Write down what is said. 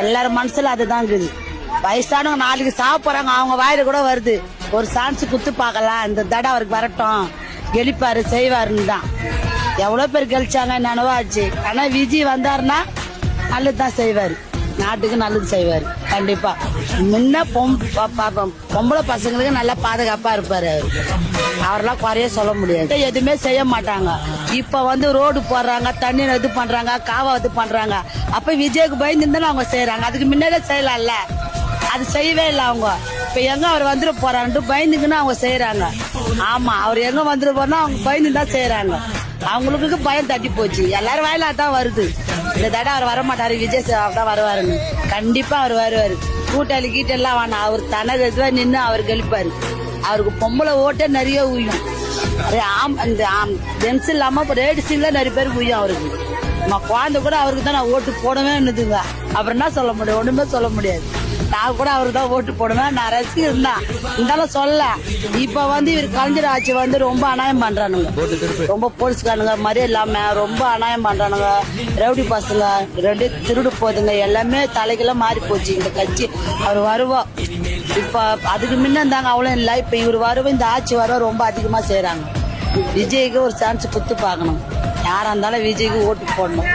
எல்லாரும் மனசுல அதுதான் இருக்குது வயசானவங்க நாளைக்கு சாப்பிடுறாங்க அவங்க வாயில கூட வருது. ஒரு சான்ஸ் குத்து பார்க்கலாம் இந்த தடை அவருக்கு வரட்டும். கெளிப்பாரு செய்வாருன்னு தான். எவ்வளவு பேர் கெளிச்சாங்க நினைவா ஆச்சு. ஆனா விஜய் வந்தாருன்னா நல்லதுதான் செய்வாரு. நாட்டுக்கு நல்லது செய்வாரு. கண்டிப்பா. முன்ன ப- பொம்பளை பசங்களுக்கு நல்லா பாதுகாப்பா இருப்பாரு அவரு. அவரெல்லாம் குறைய சொல்ல முடியாது. எதுவுமே செய்ய மாட்டாங்க. இப்ப வந்து ரோடு போடுறாங்க தண்ணி இது பண்றாங்க காவா இது பண்றாங்க. அப்ப விஜய்க்கு பயந்து அவங்க செய்யறாங்க அதுக்கு முன்னாடியே செய்யலாம்ல. அது செய்யவே இல்லை அவங்க. இப்ப எங்க அவர் வந்துட போறான்ட்டு பயந்துக்குன்னு அவங்க செய்யறாங்க ஆமா அவர் எங்க வந்துட போறா அவங்க பயந்து தான் செய்யறாங்க அவங்களுக்கு பயம் தட்டி போச்சு. எல்லாரும் வாயிலா தான் வருது. இந்த தடவை அவர் வரமாட்டாரு. விஜய் சார் தான் வருவாருன்னு. கண்டிப்பா அவர் வருவாரு. கூட்டாளி கீட்டெல்லாம் வேணாம் அவர் தனது இதுவா நின்று அவர் கழிப்பாரு. அவருக்கு பொம்பளை ஓட்டே நிறைய உயும். ஆம் இந்த ஆம் ஜென்ஸ் இல்லாம இப்ப லேடிஸ்ல நிறைய பேருக்கு உயும் அவருக்கு. நம்ம குழந்தை கூட அவருக்கு தான் நான் ஓட்டு போடவே நின்றுதுங்க அப்புறம் என்ன சொல்ல முடியும்? ஒண்ணுமே சொல்ல முடியாது. நான் கூட அவருக்கு தான் ஓட்டு போடுவேன். நான் ரசிகர் தான் இருந்தாலும் சொல்ல. இப்ப வந்து இவர் கலைஞர் ஆட்சி வந்து ரொம்ப அநியாயம் பண்றானுங்க. ரொம்ப போலீஸ்காரனுங்க மரியாதை இல்லாம ரொம்ப அநியாயம் பண்றானுங்க. ரவுடி பசங்க ரெண்டு திருடு போதுங்க. எல்லாமே தலைக்கெல்லாம் மாறி போச்சு இந்த கட்சி. அவர் வருவோம் இப்ப அதுக்கு முன்ன இருந்தாங்க அவ்வளவு இல்ல. இப்ப இவர் வருவோம் இந்த ஆட்சி வர ரொம்ப அதிகமா செய்யறாங்க விஜய்க்கு ஒரு சான்ஸ் குத்து பார்க்கணும். யாரா இருந்தாலும் விஜய்க்கு ஓட்டு போடணும்.